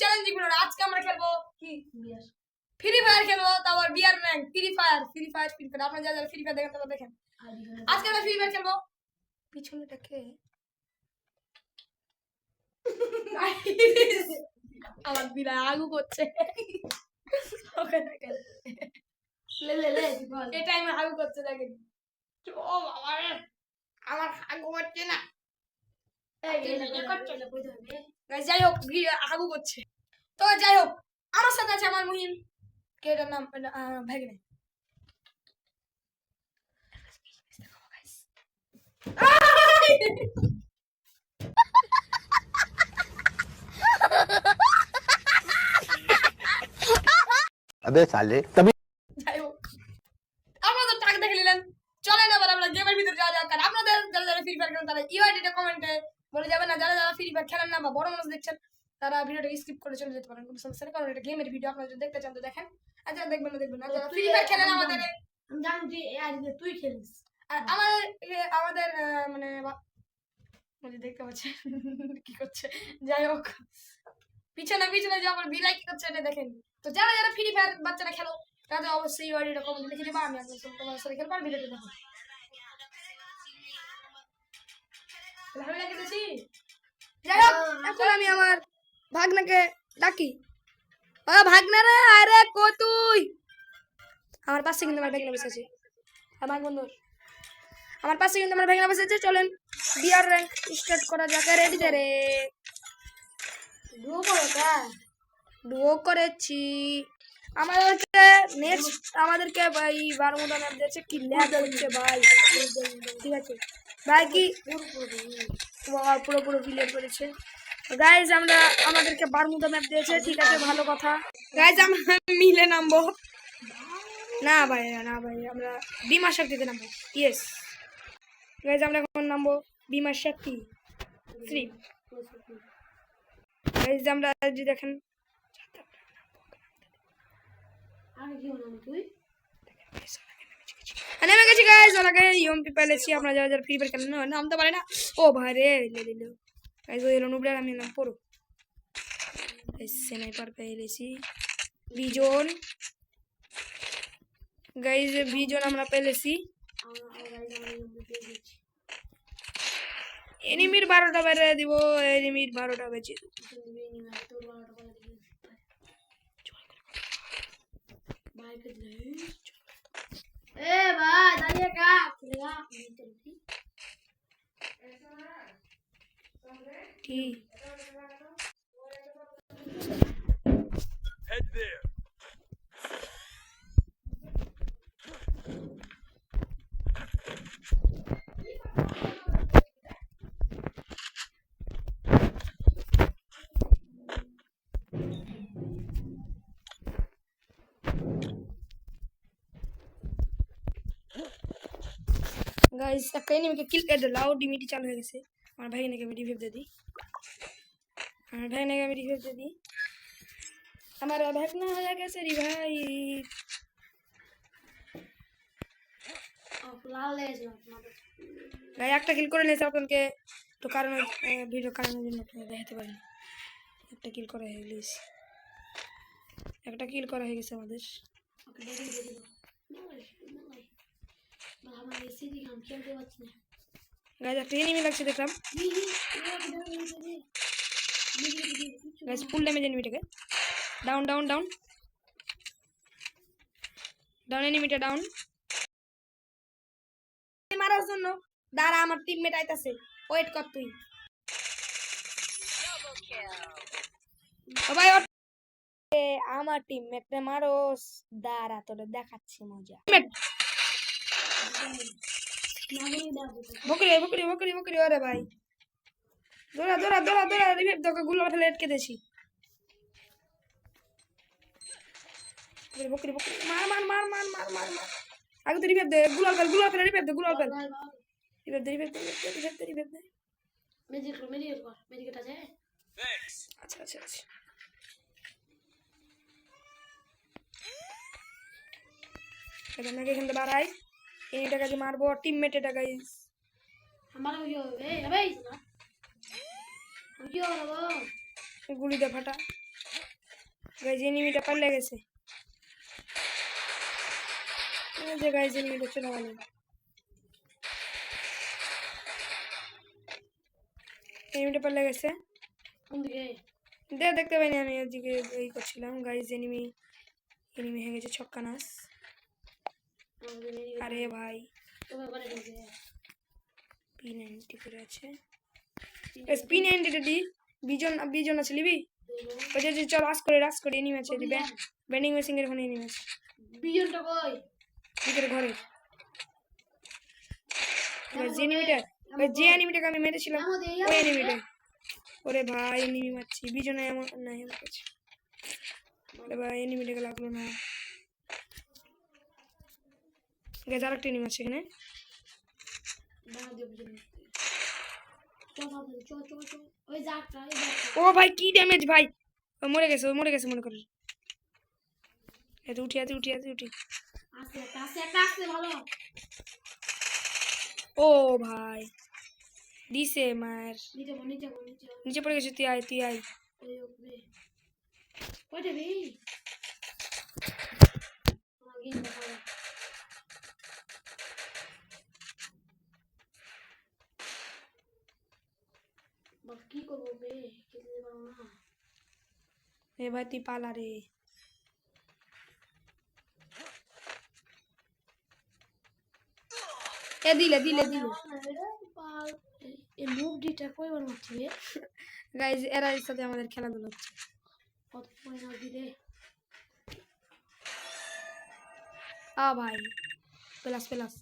Challenging video আজকে আমরা খেলব কি? ফ্রি ফায়ার খেলব তারপর BR rank free fire free fire free fire আপনারা যারা যারা ফ্রি ফায়ার দেখেন তারা দেখেন। আজকে আমরা ফ্রি ফায়ার খেলব। পিছনেটা কে আমার বিড়াল আগু করছে। লে লে লে বল। এই টাইমে আগু করছে দেখেন। ও বাবা আমার আগু করছে না এই এটা করছে না কই ধরবে Guys, যাই হোক আগু করছে। তো যাই হোক আমার সাথে আছে আমার মহিম। কে আবে সালে যাই হোক। টাক দেখে নিলাম। চলেন এবার আমরা গেমের ভিতরে যাওয়া যাক। আর আপনাদের যারা যারা ফ্রি ফায়ার খেলেন তারা ইউআইডিটা কমেন্টে বলে যাবেন না যারা যারা ফ্রি ফায়ার খেলেন না বা বড় মানুষ দেখছেন তারা ভিডিওটা স্কিপ করে চলে যেতে পারেন কোনো সমস্যা নেই কারণ এটা গেমের ভিডিও আপনারা যদি দেখতে চান তো দেখেন। আর যারা দেখবেন না দেখবেন না। যারা ফ্রি ফায়ার খেলেন আমাদের জানি তুই আর তুই খেলিস। আর আমাদের আমাদের মানে বা- দেখতে পাচ্ছেন কি করছে যাই হোক। পিছনে পিছনে যে আমার বিলাই কি করছে এটা দেখেন। তো যারা যারা ফ্রি ফায়ার বাচ্চারা খেলো তাদের অবশ্যই ওয়ার্ডটা কমেন্ট লিখে দেবা আমি একদম তোমার সাথে খেলব আর ভিডিওটা দেখো যাই হোক এখন আমি আমার ভাগনাকে ডাকি। ও ভাগনা রে আরে কো তুই? আমার পাশে কিন্তু আমার ভাগনা বসে আছে। আমার বন্ধুর আমার পাশে কিন্তু আমার ভাগনা বসে আছে চলেন। বিয়ার র্যাঙ্ক স্টার্ট করা যাক। রেডি দে রে? দুও বড় কা ডুও করেছি। আমাদেরকে নেক্সট আমাদেরকে ভাই বারমুদা ম্যাপ দিয়েছে। কি ল্যাব হচ্ছে ভাই? ঠিক আছে। ভাই কি পুরো পুরো ক্লিয়ার করেছে। গাইজ আমরা আমাদেরকে বারমুদা ম্যাপ দিয়েছে, ঠিক আছে, ভালো কথা। গাইজ আমরা মিলে নামবো। না ভাই না ভাই আমরা বিমা শক্তিতে নামবো। ইয়েস গাইজ আমরা এখন নামবো বিমা শক্তি থ্রি গাইজ আমরা যদি দেখেন তুই নেমে গেছি গাইজ ওনাকে ইউএমপি পেলেছি আমরা যারা যারা ফ্রি ফায়ার খেলেন নামতে পারে না। ও ভাই রে লে লে লে ওই এলো নুবলার আমি নাম পড়ো স্নাইপার পেলেছি বিজন গাইজ বিজন আমরা পেলেছি এনিমির বারোটা বেড়ে দিব এনিমির বারোটা বেঁচে। এ ভাই দাঁড়িয়ে কা চলেগা কি গাইস একটা এনিমিকে কিল করে দিল লাউড ডিমিটি চালু হয়ে গেছে আমার ভাই নাকি আমি রিভিউ দিয়ে দিই। আমার ভাই নাকি আমি রিভিউ দিয়ে দিই। আমার ভাই। না হয়ে গেছে রি ভাই ভাই একটা কিল করে নিয়েছে আপনাকে তো কারণ ভিডিও কারণের জন্য দেখাতে পারি একটা কিল করা হয়ে গেছে। একটা কিল করা হয়ে গেছে আমাদের। ওকে আমার এসি আমি খেলতে পারছি না। গাইজ একটা এনিমি লাগছে দেখলাম। গাইজ ফুল ড্যামেজ এনিমিটাকে। ডাউন ডাউন ডাউন ডাউন এনিমিটা ডাউন মারার জন্য। দাঁড়া আমার টিমমেট আইতাছে। ওয়েট কর তুই। ভাই আমার টিমমেট রে মারোস। দাঁড়া তোরে দেখাচ্ছি মজা। বকরি বকরি বকরি বকরি ওরে ভাই। দৌড়া দৌড়া দৌড়া দৌড়া রিভেট তোকে গুলো ফেলে আটকে দেছি বকরি বকরি মার মার মার মার মার মার মার। আগে তো রিভেট দে গুলাল ফেল গুলাল ফেল রিভেট দে গুলাল ফেল। রিভেট দে রিভেট দে রিভেট দে রিভেট দে মেডিকেল মেডিকেল কর মেডিকেল আছে? আচ্ছা আচ্ছা আচ্ছা। নাকি এখান থেকে বাড়াই। এইটা কাজে মারবো টিমমেট এটা গাইস আমার কি হবে এই হবে কি হবে গুলি দে ফাটা। গাইজ এনিমিটা পাল্লে গেছে। এই যে গাইজ এনিমিটা চলে গেল। এনিমিটা পাল্লে গেছে। দে দেখতে পাইনি আমি ওদিকে এই করছিলাম। গাইজ এনিমি এনিমি হয়ে গেছে ছক্কা নাচ। আরে ভাই। পি নাইনটি করে আছে। পি নাইনটিটা দি বিজন বিজন আছে লিবি যে যে চল রাস করে রাস করে এনিমি আছে ব্যান্ডিং মেশিন এর ওখানে এনিমি আছে। বিজনটা কই? ভিতরে ঘরে। যে এনিমিটা যে এনিমিটাকে আমি মেরেছিলাম ওই এনিমিটা ওরে ভাই এনিমি মারছি বিজনে আমার নাই আমার কাছে ওরে ভাই এনিমিটাকে লাগল না গেছে আরেকটা এনিমি আছে এখানে দাঁড়া দিয়ে বিজন চল চল চল চল ওই যাকটা ওই যাকটা ও ভাই, কি ড্যামেজ ভাই? মরে গেছে মরে গেছে মনে করে এত উঠি এত উঠি এত উঠি। একটা একটা ও ভাই, দিছে বল নিচে পড়ে গেছে, তুই আয় তুই আয় ওই ওপরে কয়টা বে আমার গেম দেখাও বাপ কি করব বে খেলতে পারব না এ ভাই তুই পালা রে। এ দিলে দিলে দিলে। এই মুভ ডিটা মারছি রে? গাইজ এরা সাথে আমাদের খেলাধুলা হচ্ছে। কত পয়সা দিলে? আ ভাই প্লাস প্লাস।